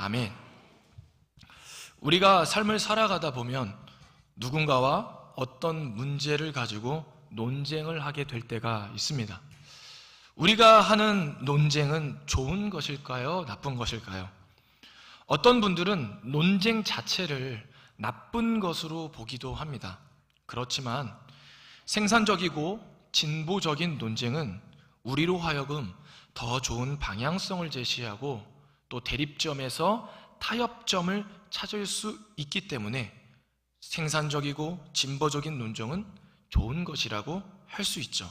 아멘. 우리가 삶을 살아가다 보면 누군가와 어떤 문제를 가지고 논쟁을 하게 될 때가 있습니다. 우리가 하는 논쟁은 좋은 것일까요? 나쁜 것일까요? 어떤 분들은 논쟁 자체를 나쁜 것으로 보기도 합니다. 그렇지만 생산적이고 진보적인 논쟁은 우리로 하여금 더 좋은 방향성을 제시하고 또 대립점에서 타협점을 찾을 수 있기 때문에 생산적이고 진보적인 논쟁은 좋은 것이라고 할 수 있죠.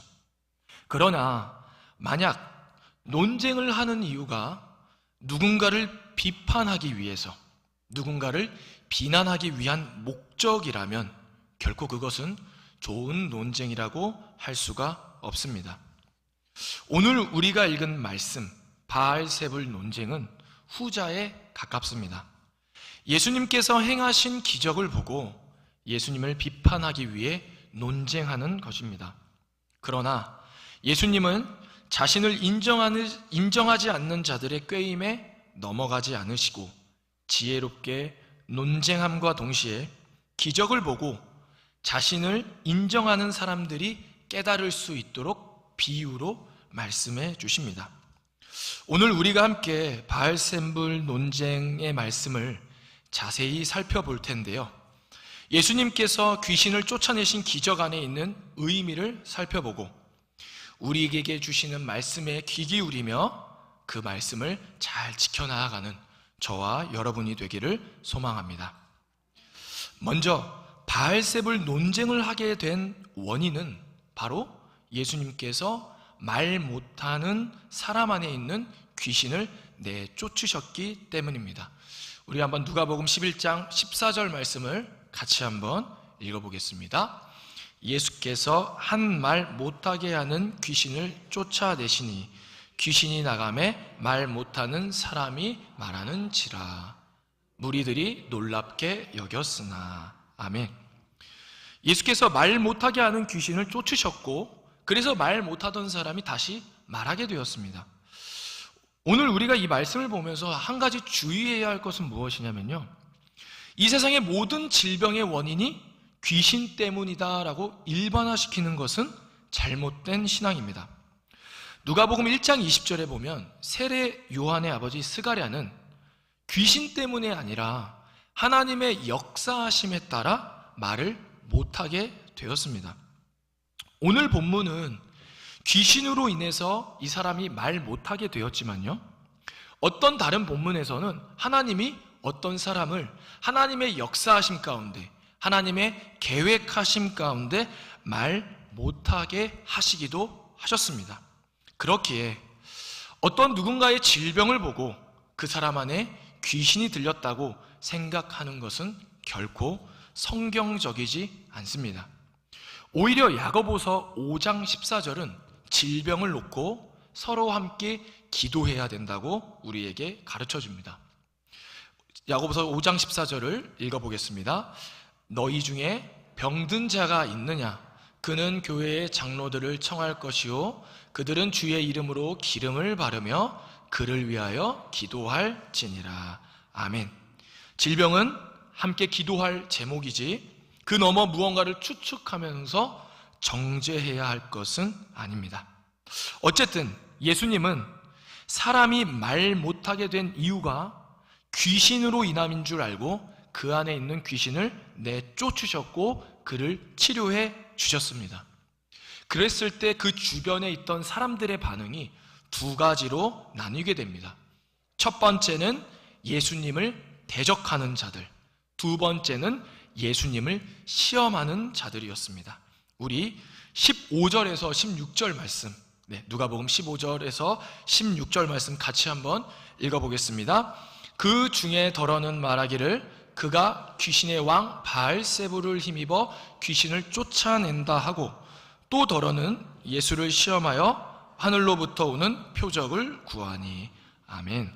그러나 만약 논쟁을 하는 이유가 누군가를 비판하기 위해서 누군가를 비난하기 위한 목적이라면 결코 그것은 좋은 논쟁이라고 할 수가 없습니다. 오늘 우리가 읽은 말씀 바알세불 논쟁은 후자에 가깝습니다. 예수님께서 행하신 기적을 보고 예수님을 비판하기 위해 논쟁하는 것입니다. 그러나 예수님은 자신을 인정하는, 인정하지 않는 자들의 꾀임에 넘어가지 않으시고 지혜롭게 논쟁함과 동시에 기적을 보고 자신을 인정하는 사람들이 깨달을 수 있도록 비유로 말씀해 주십니다. 오늘 우리가 함께 바알셈불 논쟁의 말씀을 자세히 살펴볼 텐데요. 예수님께서 귀신을 쫓아내신 기적 안에 있는 의미를 살펴보고 우리에게 주시는 말씀에 귀 기울이며 그 말씀을 잘 지켜나가는 저와 여러분이 되기를 소망합니다. 먼저 바알셉을 논쟁을 하게 된 원인은 바로 예수님께서 말 못하는 사람 안에 있는 귀신을 내쫓으셨기 때문입니다. 우리 한번 누가복음 11장 14절 말씀을 같이 한번 읽어보겠습니다. 예수께서 한 말 못하게 하는 귀신을 쫓아내시니 귀신이 나감에 말 못하는 사람이 말하는지라 무리들이 놀랍게 여겼으나 아멘. 예수께서 말 못하게 하는 귀신을 쫓으셨고 그래서 말 못하던 사람이 다시 말하게 되었습니다. 오늘 우리가 이 말씀을 보면서 한 가지 주의해야 할 것은 무엇이냐면요. 이 세상의 모든 질병의 원인이 귀신 때문이다라고 일반화시키는 것은 잘못된 신앙입니다. 누가복음 1장 20절에 보면 세례 요한의 아버지 스가랴는 귀신 때문이 아니라 하나님의 역사하심에 따라 말을 못하게 되었습니다. 오늘 본문은 귀신으로 인해서 이 사람이 말 못하게 되었지만요. 어떤 다른 본문에서는 하나님이 어떤 사람을 하나님의 역사하심 가운데 하나님의 계획하심 가운데 말 못하게 하시기도 하셨습니다. 그렇기에 어떤 누군가의 질병을 보고 그 사람 안에 귀신이 들렸다고 생각하는 것은 결코 성경적이지 않습니다. 오히려 야고보서 5장 14절은 질병을 놓고 서로 함께 기도해야 된다고 우리에게 가르쳐 줍니다. 야고보서 5장 14절을 읽어 보겠습니다. 너희 중에 병든 자가 있느냐? 그는 교회의 장로들을 청할 것이요. 그들은 주의 이름으로 기름을 바르며 그를 위하여 기도할지니라. 아멘. 질병은 함께 기도할 제목이지 그 너머 무언가를 추측하면서 정죄해야 할 것은 아닙니다. 어쨌든 예수님은 사람이 말 못하게 된 이유가 귀신으로 인함인 줄 알고 그 안에 있는 귀신을 내쫓으셨고 그를 치료해 주셨습니다. 그랬을 때 그 주변에 있던 사람들의 반응이 두 가지로 나뉘게 됩니다. 첫 번째는 예수님을 대적하는 자들, 두 번째는 예수님을 시험하는 자들이었습니다. 우리 15절에서 16절 말씀, 네, 누가복음 15절에서 16절 말씀 같이 한번 읽어보겠습니다. 그 중에 덜어는 말하기를 그가 귀신의 왕 바알세부를 힘입어 귀신을 쫓아낸다 하고 또 덜어는 예수를 시험하여 하늘로부터 오는 표적을 구하니 아멘.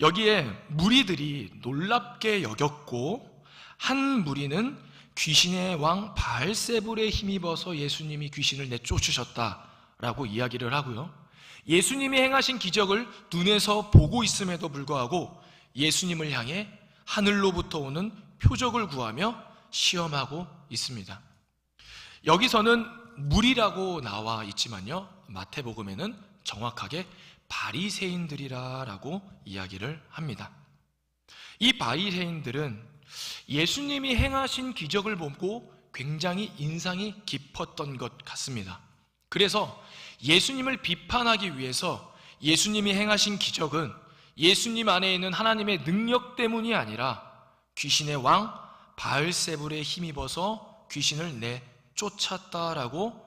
여기에 무리들이 놀랍게 여겼고 한 무리는 귀신의 왕 바알세불에 힘입어서 예수님이 귀신을 내쫓으셨다라고 이야기를 하고요. 예수님이 행하신 기적을 눈에서 보고 있음에도 불구하고 예수님을 향해 하늘로부터 오는 표적을 구하며 시험하고 있습니다. 여기서는 물이라고 나와 있지만요. 마태복음에는 정확하게 바리새인들이라라고 이야기를 합니다. 이 바리새인들은 예수님이 행하신 기적을 보고 굉장히 인상이 깊었던 것 같습니다. 그래서 예수님을 비판하기 위해서 예수님이 행하신 기적은 예수님 안에 있는 하나님의 능력 때문이 아니라 귀신의 왕 바알세불에 힘입어서 귀신을 내쫓았다라고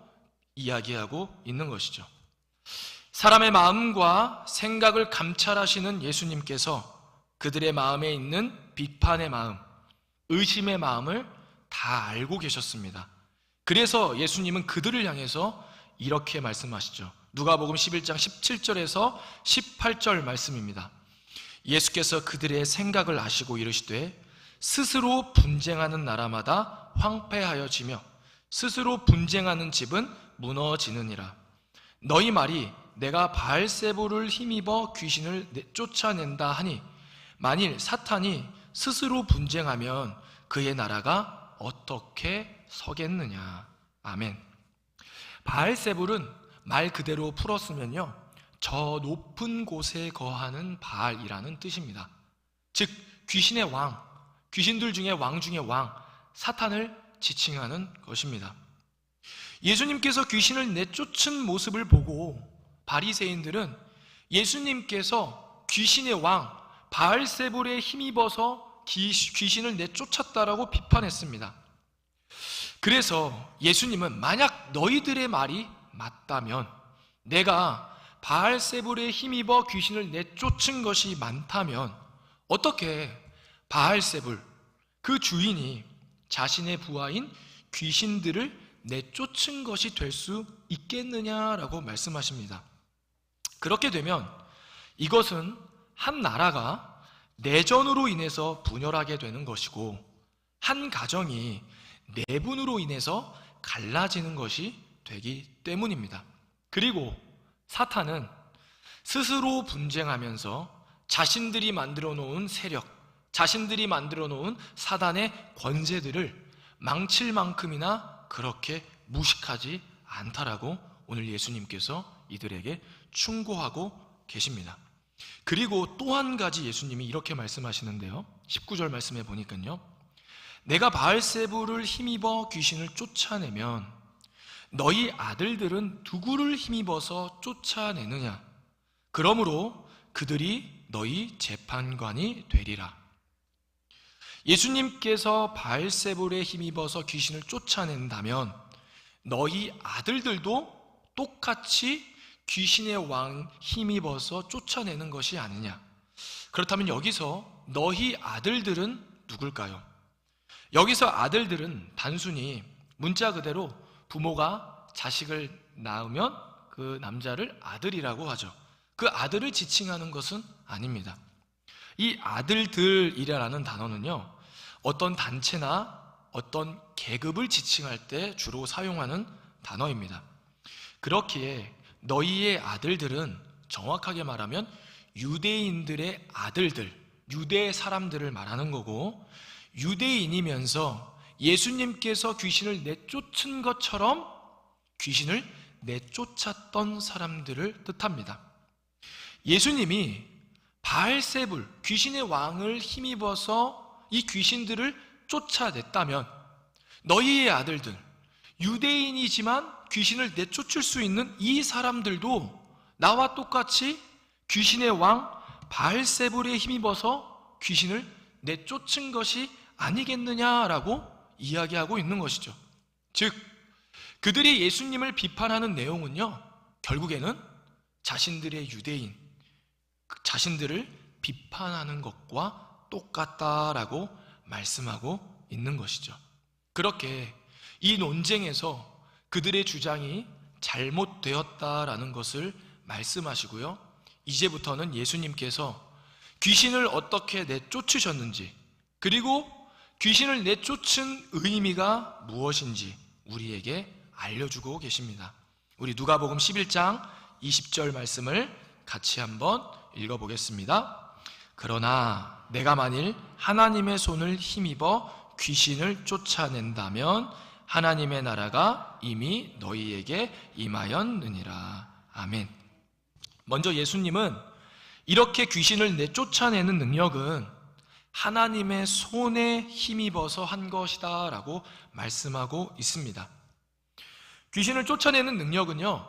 이야기하고 있는 것이죠. 사람의 마음과 생각을 감찰하시는 예수님께서 그들의 마음에 있는 비판의 마음, 의심의 마음을 다 알고 계셨습니다. 그래서 예수님은 그들을 향해서 이렇게 말씀하시죠. 누가복음 11장 17절에서 18절 말씀입니다. 예수께서 그들의 생각을 아시고 이르시되 스스로 분쟁하는 나라마다 황폐하여지며 스스로 분쟁하는 집은 무너지느니라. 너희 말이 내가 바알세보를 힘입어 귀신을 쫓아낸다 하니 만일 사탄이 스스로 분쟁하면 그의 나라가 어떻게 서겠느냐. 아멘. 바알세불은 말 그대로 풀었으면요. 저 높은 곳에 거하는 바알이라는 뜻입니다. 즉 귀신의 왕, 귀신들 중에 왕 중에 왕, 사탄을 지칭하는 것입니다. 예수님께서 귀신을 내쫓은 모습을 보고 바리새인들은 예수님께서 귀신의 왕 바알세불에 힘입어서 귀신을 내쫓았다라고 비판했습니다. 그래서 예수님은 만약 너희들의 말이 맞다면 내가 바알세불에 힘입어 귀신을 내쫓은 것이 많다면 어떻게 바알세불 그 주인이 자신의 부하인 귀신들을 내쫓은 것이 될 수 있겠느냐라고 말씀하십니다. 그렇게 되면 이것은 한 나라가 내전으로 인해서 분열하게 되는 것이고 한 가정이 내분으로 인해서 갈라지는 것이 되기 때문입니다. 그리고 사탄은 스스로 분쟁하면서 자신들이 만들어 놓은 세력, 자신들이 만들어 놓은 사단의 권세들을 망칠 만큼이나 그렇게 무식하지 않다라고 오늘 예수님께서 이들에게 충고하고 계십니다. 그리고 또 한 가지 예수님이 이렇게 말씀하시는데요. 19절 말씀에 보니까요. 내가 바알세부를 힘입어 귀신을 쫓아내면 너희 아들들은 누구를 힘입어서 쫓아내느냐? 그러므로 그들이 너희 재판관이 되리라. 예수님께서 바알세불에 힘입어서 귀신을 쫓아낸다면 너희 아들들도 똑같이 귀신의 왕 힘입어서 쫓아내는 것이 아니냐. 그렇다면 여기서 너희 아들들은 누굴까요? 여기서 아들들은 단순히 문자 그대로 부모가 자식을 낳으면 그 남자를 아들이라고 하죠. 그 아들을 지칭하는 것은 아닙니다. 이 아들들이라는 단어는요, 어떤 단체나 어떤 계급을 지칭할 때 주로 사용하는 단어입니다. 그렇기에 너희의 아들들은 정확하게 말하면 유대인들의 아들들, 유대 사람들을 말하는 거고, 유대인이면서 예수님께서 귀신을 내쫓은 것처럼 귀신을 내쫓았던 사람들을 뜻합니다. 예수님이 바알세불 귀신의 왕을 힘입어서 이 귀신들을 쫓아냈다면 너희의 아들들 유대인이지만 귀신을 내쫓을 수 있는 이 사람들도 나와 똑같이 귀신의 왕 바알세불에 힘입어서 귀신을 내쫓은 것이 아니겠느냐라고 이야기하고 있는 것이죠. 즉 그들이 예수님을 비판하는 내용은요. 결국에는 자신들의 유대인 자신들을 비판하는 것과 똑같다라고 말씀하고 있는 것이죠. 그렇게 이 논쟁에서 그들의 주장이 잘못되었다라는 것을 말씀하시고요. 이제부터는 예수님께서 귀신을 어떻게 내쫓으셨는지, 그리고 귀신을 내쫓은 의미가 무엇인지 우리에게 알려주고 계십니다. 우리 누가복음 11장 20절 말씀을 같이 한번 읽어보겠습니다. 그러나 내가 만일 하나님의 손을 힘입어 귀신을 쫓아낸다면 하나님의 나라가 이미 너희에게 임하였느니라. 아멘. 먼저 예수님은 이렇게 귀신을 내쫓아내는 능력은 하나님의 손에 힘입어서 한 것이다 라고 말씀하고 있습니다. 귀신을 쫓아내는 능력은요,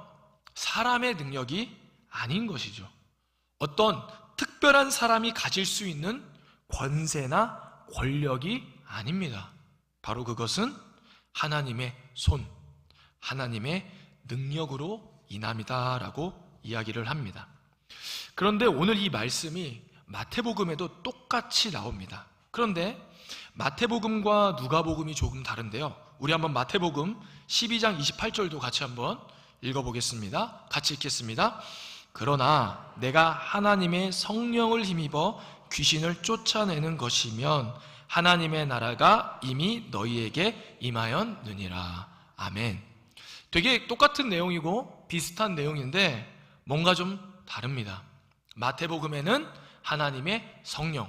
사람의 능력이 아닌 것이죠. 어떤 특별한 사람이 가질 수 있는 권세나 권력이 아닙니다. 바로 그것은 하나님의 손, 하나님의 능력으로 인함이다라고 이야기를 합니다. 그런데 오늘 이 말씀이 마태복음에도 똑같이 나옵니다. 그런데 마태복음과 누가복음이 조금 다른데요. 우리 한번 마태복음 12장 28절도 같이 한번 읽어보겠습니다. 같이 읽겠습니다. 그러나 내가 하나님의 성령을 힘입어 귀신을 쫓아내는 것이면 하나님의 나라가 이미 너희에게 임하였느니라. 아멘. 되게 똑같은 내용이고 비슷한 내용인데 뭔가 좀 다릅니다. 마태복음에는 하나님의 성령,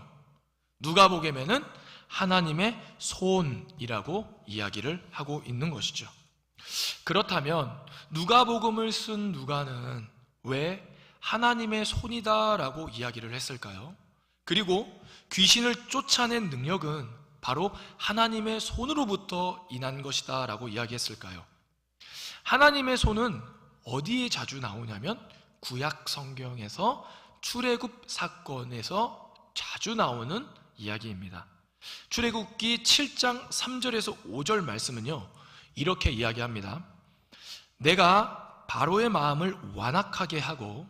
누가복음에는 하나님의 손이라고 이야기를 하고 있는 것이죠. 그렇다면 누가복음을 쓴 누가는 왜 하나님의 손이다라고 이야기를 했을까요? 그리고 귀신을 쫓아낸 능력은 바로 하나님의 손으로부터 인한 것이다 라고 이야기했을까요? 하나님의 손은 어디에 자주 나오냐면 구약 성경에서 출애굽 사건에서 자주 나오는 이야기입니다. 출애굽기 7장 3절에서 5절 말씀은요. 이렇게 이야기합니다. 내가 바로의 마음을 완악하게 하고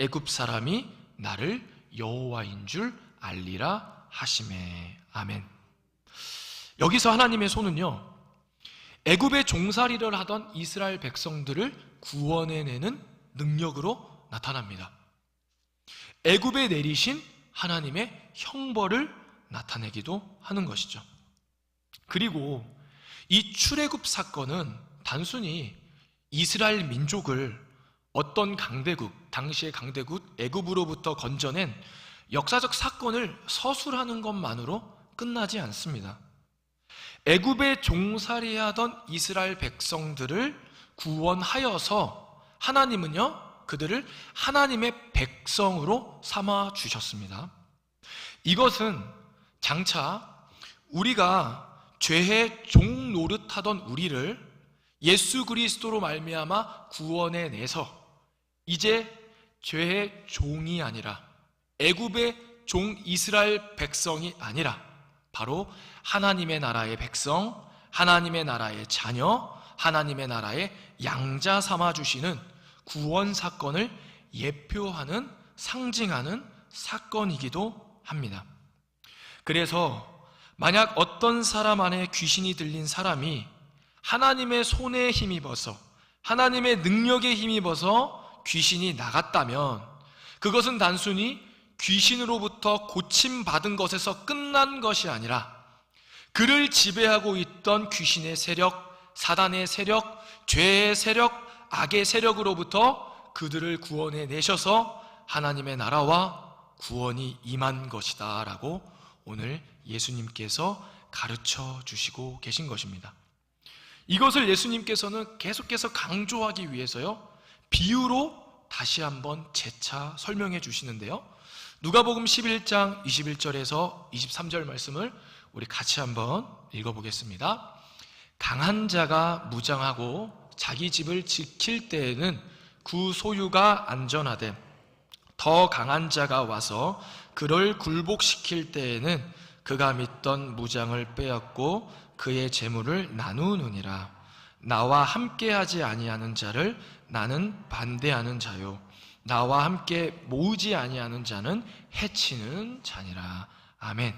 애굽 사람이 나를 여호와인 줄 알리라 하심에 아멘. 여기서 하나님의 손은요. 애굽의 종살이를 하던 이스라엘 백성들을 구원해내는 능력으로 나타납니다. 애굽에 내리신 하나님의 형벌을 나타내기도 하는 것이죠. 그리고 이 출애굽 사건은 단순히 이스라엘 민족을 어떤 강대국, 당시의 강대국 애굽으로부터 건져낸 역사적 사건을 서술하는 것만으로 끝나지 않습니다. 애굽에 종살이하던 이스라엘 백성들을 구원하여서 하나님은요 그들을 하나님의 백성으로 삼아 주셨습니다. 이것은 장차 우리가 죄의 종 노릇하던 우리를 예수 그리스도로 말미암아 구원해 내서 이제 죄의 종이 아니라 애굽의 종 이스라엘 백성이 아니라 바로 하나님의 나라의 백성, 하나님의 나라의 자녀, 하나님의 나라의 양자 삼아 주시는 구원 사건을 예표하는 상징하는 사건이기도 합니다. 그래서 만약 어떤 사람 안에 귀신이 들린 사람이 하나님의 손에 힘입어서 하나님의 능력에 힘입어서 귀신이 나갔다면 그것은 단순히 귀신으로부터 고침받은 것에서 끝난 것이 아니라 그를 지배하고 있던 귀신의 세력, 사단의 세력, 죄의 세력, 악의 세력으로부터 그들을 구원해 내셔서 하나님의 나라와 구원이 임한 것이다 라고 오늘 예수님께서 가르쳐 주시고 계신 것입니다. 이것을 예수님께서는 계속해서 강조하기 위해서요, 비유로 다시 한번 재차 설명해 주시는데요. 누가복음 11장 21절에서 23절 말씀을 우리 같이 한번 읽어보겠습니다. 강한 자가 무장하고 자기 집을 지킬 때에는 그 소유가 안전하되 더 강한 자가 와서 그를 굴복시킬 때에는 그가 믿던 무장을 빼앗고 그의 재물을 나누느니라. 나와 함께하지 아니하는 자를 나는 반대하는 자요. 나와 함께 모으지 아니하는 자는 해치는 자니라. 아멘.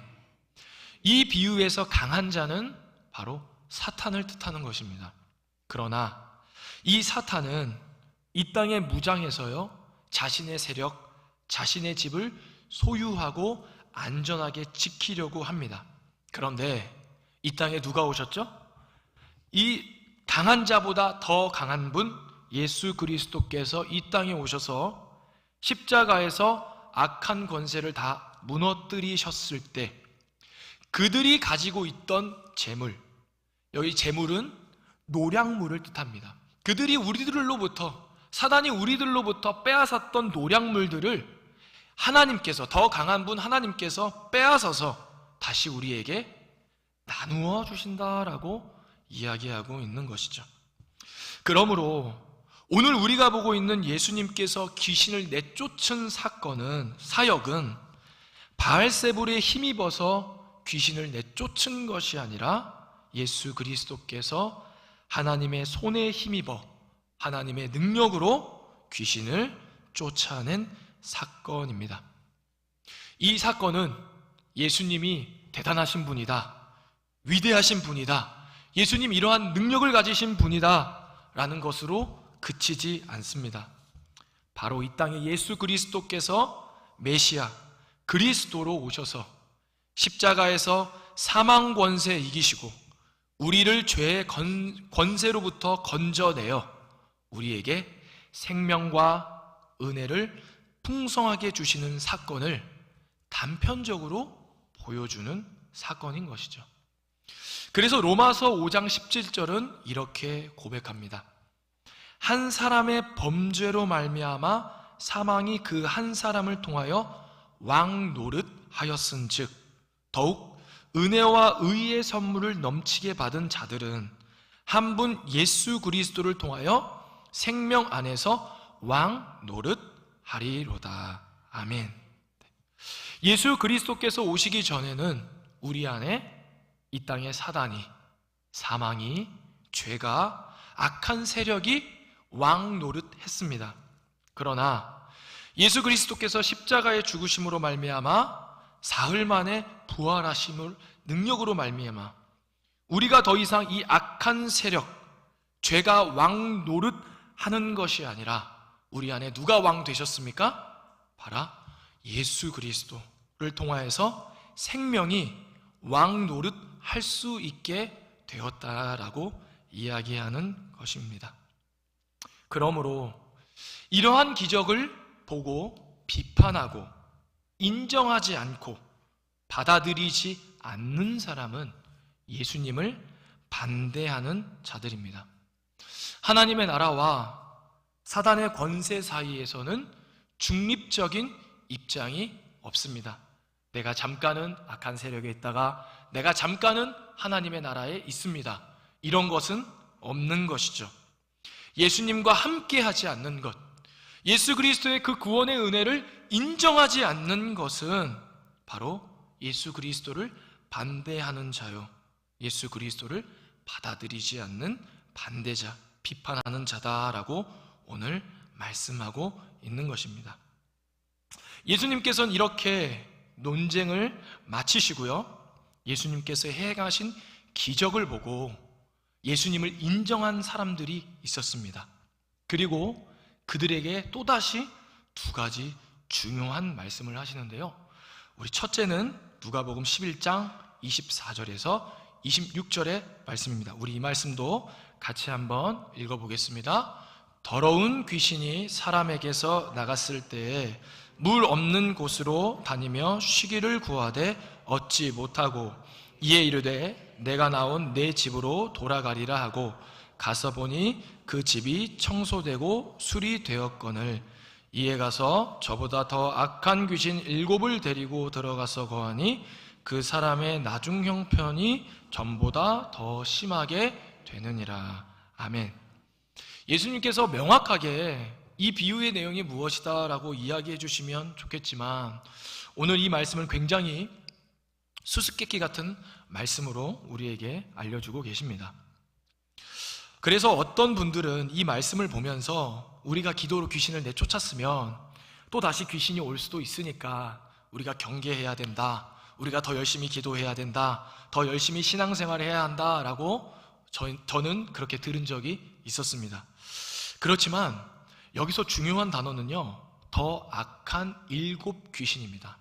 이 비유에서 강한 자는 바로 사탄을 뜻하는 것입니다. 그러나 이 사탄은 이 땅에 무장해서요, 자신의 세력, 자신의 집을 소유하고 안전하게 지키려고 합니다. 그런데 이 땅에 누가 오셨죠? 이 강한 자보다 더 강한 분, 예수 그리스도께서 이 땅에 오셔서 십자가에서 악한 권세를 다 무너뜨리셨을 때 그들이 가지고 있던 재물, 여기 재물은 노량물을 뜻합니다. 그들이 우리들로부터 사단이 우리들로부터 빼앗았던 노량물들을 하나님께서 더 강한 분 하나님께서 빼앗아서 다시 우리에게 나누어 주신다라고 이야기하고 있는 것이죠. 그러므로 오늘 우리가 보고 있는 예수님께서 귀신을 내쫓은 사건은 사역은 바알세불에 힘입어서 귀신을 내쫓은 것이 아니라 예수 그리스도께서 하나님의 손에 힘입어 하나님의 능력으로 귀신을 쫓아낸 사건입니다. 이 사건은 예수님이 대단하신 분이다. 위대하신 분이다. 예수님 이러한 능력을 가지신 분이다. 라는 것으로 그치지 않습니다. 바로 이 땅에 예수 그리스도께서 메시아, 그리스도로 오셔서 십자가에서 사망 권세 이기시고 우리를 죄의 건- 권세로부터 건져내어 우리에게 생명과 은혜를 풍성하게 주시는 사건을 단편적으로 보여주는 사건인 것이죠. 그래서 로마서 5장 17절은 이렇게 고백합니다. 한 사람의 범죄로 말미암아 사망이 그 한 사람을 통하여 왕 노릇 하였은즉 더욱 은혜와 의의 선물을 넘치게 받은 자들은 한 분 예수 그리스도를 통하여 생명 안에서 왕 노릇 하리로다. 아멘. 예수 그리스도께서 오시기 전에는 우리 안에 이 땅의 사단이, 사망이, 죄가, 악한 세력이 왕 노릇 했습니다. 그러나 예수 그리스도께서 십자가의 죽으심으로 말미암아 사흘 만에 부활하심을 능력으로 말미암아 우리가 더 이상 이 악한 세력, 죄가 왕 노릇 하는 것이 아니라 우리 안에 누가 왕 되셨습니까? 바라 예수 그리스도를 통하여서 생명이 왕 노릇 할 수 있게 되었다라고 이야기하는 것입니다. 그러므로 이러한 기적을 보고 비판하고 인정하지 않고 받아들이지 않는 사람은 예수님을 반대하는 자들입니다. 하나님의 나라와 사단의 권세 사이에서는 중립적인 입장이 없습니다. 내가 잠깐은 악한 세력에 있다가 내가 잠깐은 하나님의 나라에 있습니다. 이런 것은 없는 것이죠. 예수님과 함께 하지 않는 것, 예수 그리스도의 그 구원의 은혜를 인정하지 않는 것은 바로 예수 그리스도를 반대하는 자요. 예수 그리스도를 받아들이지 않는 반대자, 비판하는 자다라고 오늘 말씀하고 있는 것입니다. 예수님께서는 이렇게 논쟁을 마치시고요. 예수님께서 행하신 기적을 보고 예수님을 인정한 사람들이 있었습니다. 그리고 그들에게 또다시 두 가지 중요한 말씀을 하시는데요. 우리 첫째는 누가복음 11장 24절에서 26절의 말씀입니다. 우리 이 말씀도 같이 한번 읽어 보겠습니다. 더러운 귀신이 사람에게서 나갔을 때에 물 없는 곳으로 다니며 쉬기를 구하되 얻지 못하고 이에 이르되 내가 나온 내 집으로 돌아가리라 하고 가서 보니 그 집이 청소되고 수리되었거늘 이에 가서 저보다 더 악한 귀신 일곱을 데리고 들어가서 거하니 그 사람의 나중 형편이 전보다 더 심하게 되느니라. 아멘. 예수님께서 명확하게 이 비유의 내용이 무엇이다라고 이야기해 주시면 좋겠지만 오늘 이 말씀은 굉장히 수수께끼 같은 말씀으로 우리에게 알려주고 계십니다. 그래서 어떤 분들은 이 말씀을 보면서 우리가 기도로 귀신을 내쫓았으면 또 다시 귀신이 올 수도 있으니까 우리가 경계해야 된다. 우리가 더 열심히 기도해야 된다. 더 열심히 신앙생활을 해야 한다라고 저, 저는 그렇게 들은 적이 있었습니다. 그렇지만 여기서 중요한 단어는요. 더 악한 일곱 귀신입니다.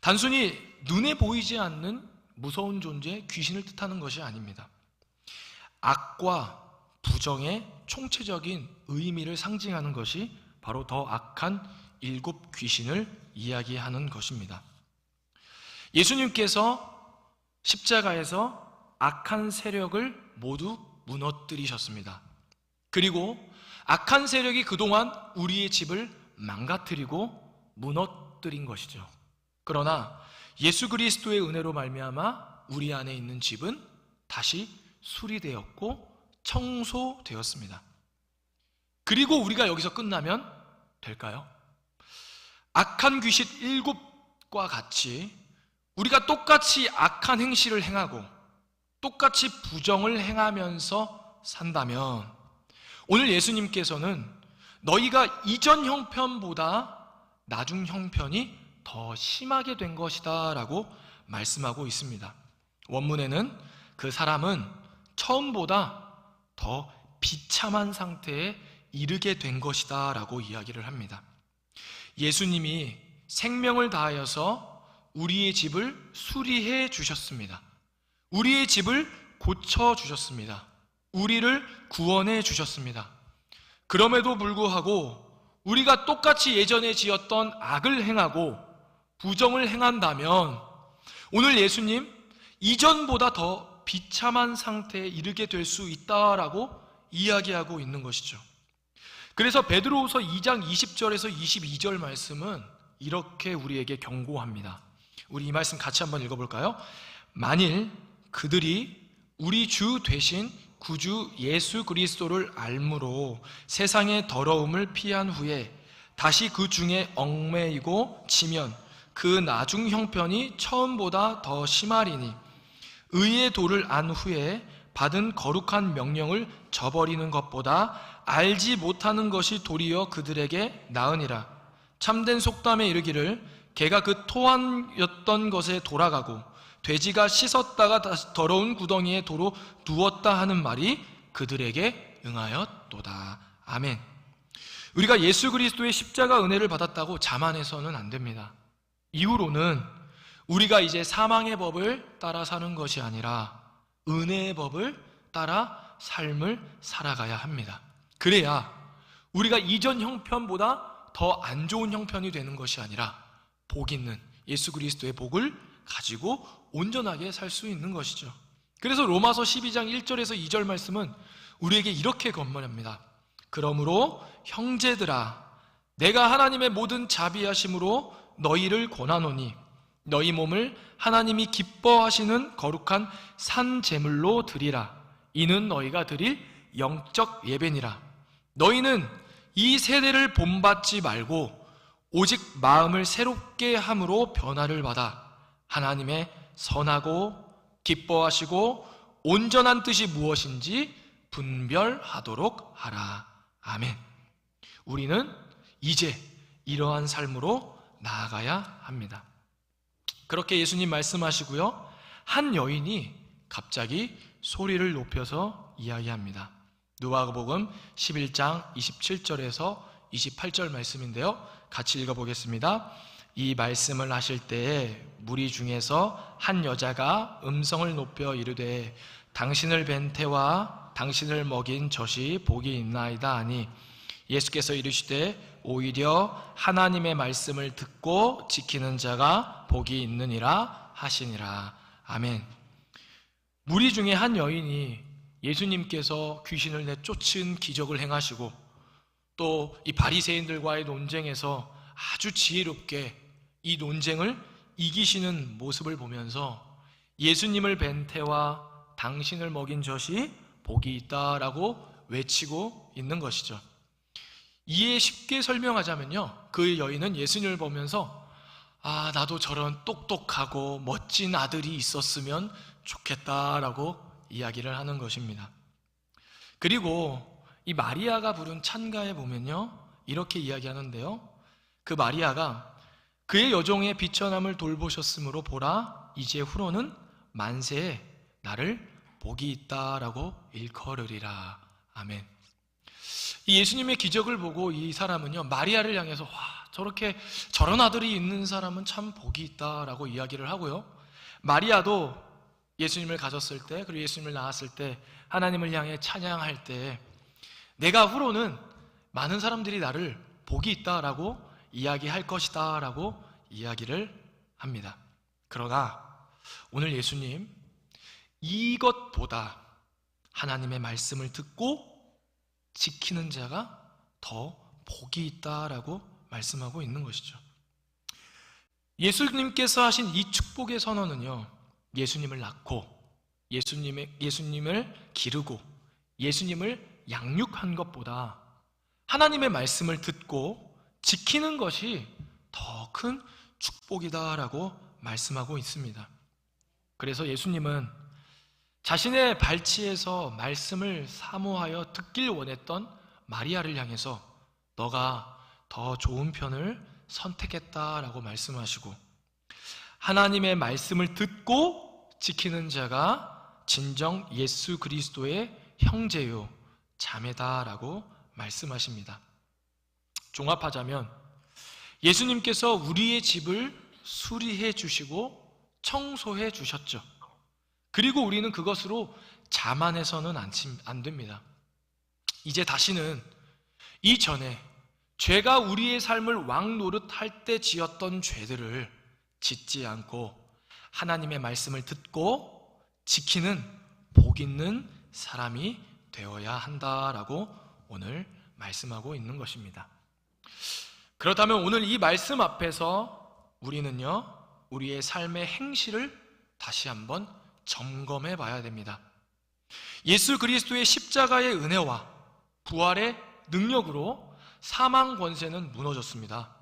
단순히 눈에 보이지 않는 무서운 존재 귀신을 뜻하는 것이 아닙니다. 악과 부정의 총체적인 의미를 상징하는 것이 바로 더 악한 일곱 귀신을 이야기하는 것입니다. 예수님께서 십자가에서 악한 세력을 모두 무너뜨리셨습니다. 그리고 악한 세력이 그동안 우리의 집을 망가뜨리고 무너뜨린 것이죠. 그러나 예수 그리스도의 은혜로 말미암아 우리 안에 있는 집은 다시 수리되었고 청소되었습니다. 그리고 우리가 여기서 끝나면 될까요? 악한 귀신 일곱과 같이 우리가 똑같이 악한 행실을 행하고 똑같이 부정을 행하면서 산다면 오늘 예수님께서는 너희가 이전 형편보다 나중 형편이 더 심하게 된 것이다 라고 말씀하고 있습니다. 원문에는 그 사람은 처음보다 더 비참한 상태에 이르게 된 것이다 라고 이야기를 합니다. 예수님이 생명을 다하여서 우리의 집을 수리해 주셨습니다. 우리의 집을 고쳐 주셨습니다. 우리를 구원해 주셨습니다. 그럼에도 불구하고 우리가 똑같이 예전에 지었던 악을 행하고 부정을 행한다면 오늘 예수님 이전보다 더 비참한 상태에 이르게 될 수 있다라고 이야기하고 있는 것이죠. 그래서 베드로후서 2장 20절에서 22절 말씀은 이렇게 우리에게 경고합니다. 우리 이 말씀 같이 한번 읽어볼까요? 만일 그들이 우리 주 되신 구주 예수 그리스도를 알므로 세상의 더러움을 피한 후에 다시 그 중에 얽매이고 지면 그 나중 형편이 처음보다 더 심하리니 의의 도를 안 후에 받은 거룩한 명령을 저버리는 것보다 알지 못하는 것이 도리어 그들에게 나으니라 참된 속담에 이르기를 개가 그 토한였던 것에 돌아가고 돼지가 씻었다가 다시 더러운 구덩이에 도로 누웠다 하는 말이 그들에게 응하였도다. 아멘. 우리가 예수 그리스도의 십자가 은혜를 받았다고 자만해서는 안 됩니다. 이후로는 우리가 이제 사망의 법을 따라 사는 것이 아니라 은혜의 법을 따라 삶을 살아가야 합니다. 그래야 우리가 이전 형편보다 더 안 좋은 형편이 되는 것이 아니라 복 있는 예수 그리스도의 복을 가지고 온전하게 살 수 있는 것이죠. 그래서 로마서 12장 1절에서 2절 말씀은 우리에게 이렇게 건면합니다. 그러므로 형제들아 내가 하나님의 모든 자비하심으로 너희를 권하노니 너희 몸을 하나님이 기뻐하시는 거룩한 산 제물로 드리라 이는 너희가 드릴 영적 예배니라 너희는 이 세대를 본받지 말고 오직 마음을 새롭게 함으로 변화를 받아 하나님의 선하고 기뻐하시고 온전한 뜻이 무엇인지 분별하도록 하라. 아멘. 우리는 이제 이러한 삶으로 나아가야 합니다. 그렇게 예수님 말씀하시고요. 한 여인이 갑자기 소리를 높여서 이야기합니다. 누가복음 11장 27절에서 28절 말씀인데요. 같이 읽어 보겠습니다. 이 말씀을 하실 때에 무리 중에서 한 여자가 음성을 높여 이르되 당신을 뵌 태와 당신을 먹인 젖이 복이 있나이다 하니 예수께서 이르시되 오히려 하나님의 말씀을 듣고 지키는 자가 복이 있느니라 하시니라. 아멘. 무리 중에 한 여인이 예수님께서 귀신을 내쫓은 기적을 행하시고 또 이 바리새인들과의 논쟁에서 아주 지혜롭게 이 논쟁을 이기시는 모습을 보면서 예수님을 뵌 태와 당신을 먹인 젖이 복이 있다라고 외치고 있는 것이죠. 이해 쉽게 설명하자면요. 그 여인은 예수님을 보면서 아, 나도 저런 똑똑하고 멋진 아들이 있었으면 좋겠다라고 이야기를 하는 것입니다. 그리고 이 마리아가 부른 찬가에 보면요. 이렇게 이야기하는데요. 그 마리아가 그의 여종의 비천함을 돌보셨으므로 보라 이제 후로는 만세에 나를 복이 있다라고 일컬으리라 아멘. 이 예수님의 기적을 보고 이 사람은요 마리아를 향해서 와 저렇게 저런 아들이 있는 사람은 참 복이 있다라고 이야기를 하고요 마리아도 예수님을 가졌을 때 그리고 예수님을 낳았을 때 하나님을 향해 찬양할 때 내가 후로는 많은 사람들이 나를 복이 있다라고 이야기할 것이다라고 이야기를 합니다. 그러나 오늘 예수님 이것보다 하나님의 말씀을 듣고 지키는 자가 더 복이 있다라고 말씀하고 있는 것이죠. 예수님께서 하신 이 축복의 선언은요, 예수님을 낳고, 예수님의, 예수님을 기르고, 예수님을 양육한 것보다 하나님의 말씀을 듣고 지키는 것이 더 큰 축복이다라고 말씀하고 있습니다. 그래서 예수님은 자신의 발치에서 말씀을 사모하여 듣길 원했던 마리아를 향해서 너가 더 좋은 편을 선택했다라고 말씀하시고 하나님의 말씀을 듣고 지키는 자가 진정 예수 그리스도의 형제요 자매다라고 말씀하십니다. 종합하자면 예수님께서 우리의 집을 수리해 주시고 청소해 주셨죠. 그리고 우리는 그것으로 자만해서는 안, 침- 안 됩니다. 이제 다시는 이전에 죄가 우리의 삶을 왕 노릇할 때 지었던 죄들을 짓지 않고 하나님의 말씀을 듣고 지키는 복 있는 사람이 되어야 한다라고 오늘 말씀하고 있는 것입니다. 그렇다면 오늘 이 말씀 앞에서 우리는요, 우리의 삶의 행실을 다시 한번 점검해 봐야 됩니다. 예수 그리스도의 십자가의 은혜와 부활의 능력으로 사망 권세는 무너졌습니다.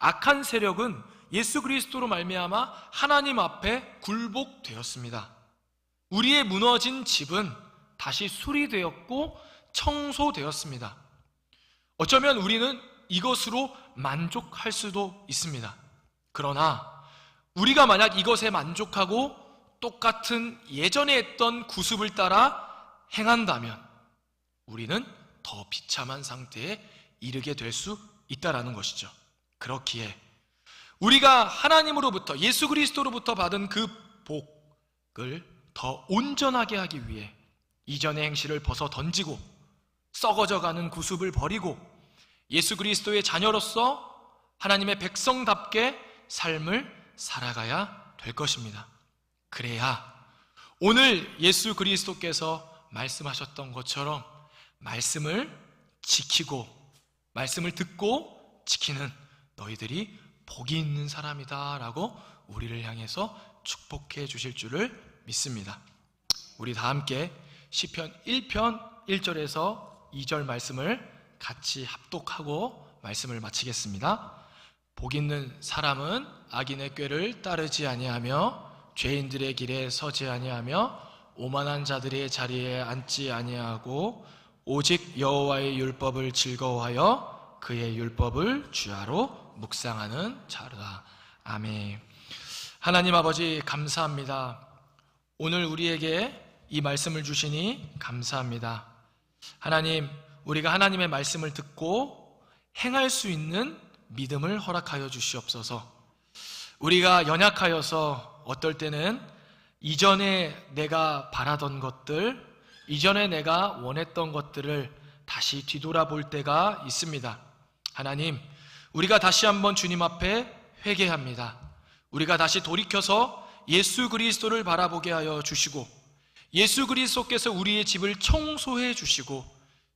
악한 세력은 예수 그리스도로 말미암아 하나님 앞에 굴복되었습니다. 우리의 무너진 집은 다시 수리되었고 청소되었습니다. 어쩌면 우리는 이것으로 만족할 수도 있습니다. 그러나 우리가 만약 이것에 만족하고 똑같은 예전에 했던 구습을 따라 행한다면 우리는 더 비참한 상태에 이르게 될 수 있다라는 것이죠. 그렇기에 우리가 하나님으로부터 예수 그리스도로부터 받은 그 복을 더 온전하게 하기 위해 이전의 행실을 벗어 던지고 썩어져 가는 구습을 버리고 예수 그리스도의 자녀로서 하나님의 백성답게 삶을 살아가야 될 것입니다. 그래야 오늘 예수 그리스도께서 말씀하셨던 것처럼 말씀을 지키고 말씀을 듣고 지키는 너희들이 복이 있는 사람이다라고 우리를 향해서 축복해 주실 줄을 믿습니다. 우리 다 함께 시편 1편 1절에서 2절 말씀을 같이 합독하고 말씀을 마치겠습니다. 복 있는 사람은 악인의 꾀를 따르지 아니하며 죄인들의 길에 서지 아니하며 오만한 자들의 자리에 앉지 아니하고 오직 여호와의 율법을 즐거워하여 그의 율법을 주야로 묵상하는 자로다. 아멘. 하나님 아버지 감사합니다. 오늘 우리에게 이 말씀을 주시니 감사합니다. 하나님, 우리가 하나님의 말씀을 듣고 행할 수 있는 믿음을 허락하여 주시옵소서. 우리가 연약하여서 어떨 때는 이전에 내가 바라던 것들, 이전에 내가 원했던 것들을 다시 뒤돌아볼 때가 있습니다. 하나님, 우리가 다시 한번 주님 앞에 회개합니다. 우리가 다시 돌이켜서 예수 그리스도를 바라보게 하여 주시고, 예수 그리스도께서 우리의 집을 청소해 주시고,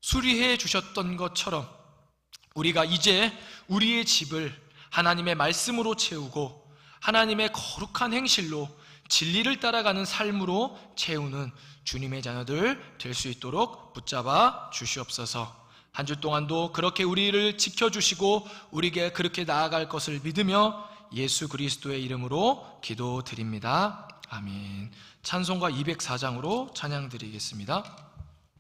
수리해 주셨던 것처럼, 우리가 이제 우리의 집을 하나님의 말씀으로 채우고 하나님의 거룩한 행실로 진리를 따라가는 삶으로 채우는 주님의 자녀들 될 수 있도록 붙잡아 주시옵소서. 한 주 동안도 그렇게 우리를 지켜주시고 우리에게 그렇게 나아갈 것을 믿으며 예수 그리스도의 이름으로 기도드립니다. 아멘. 찬송가 204장으로 찬양 드리겠습니다.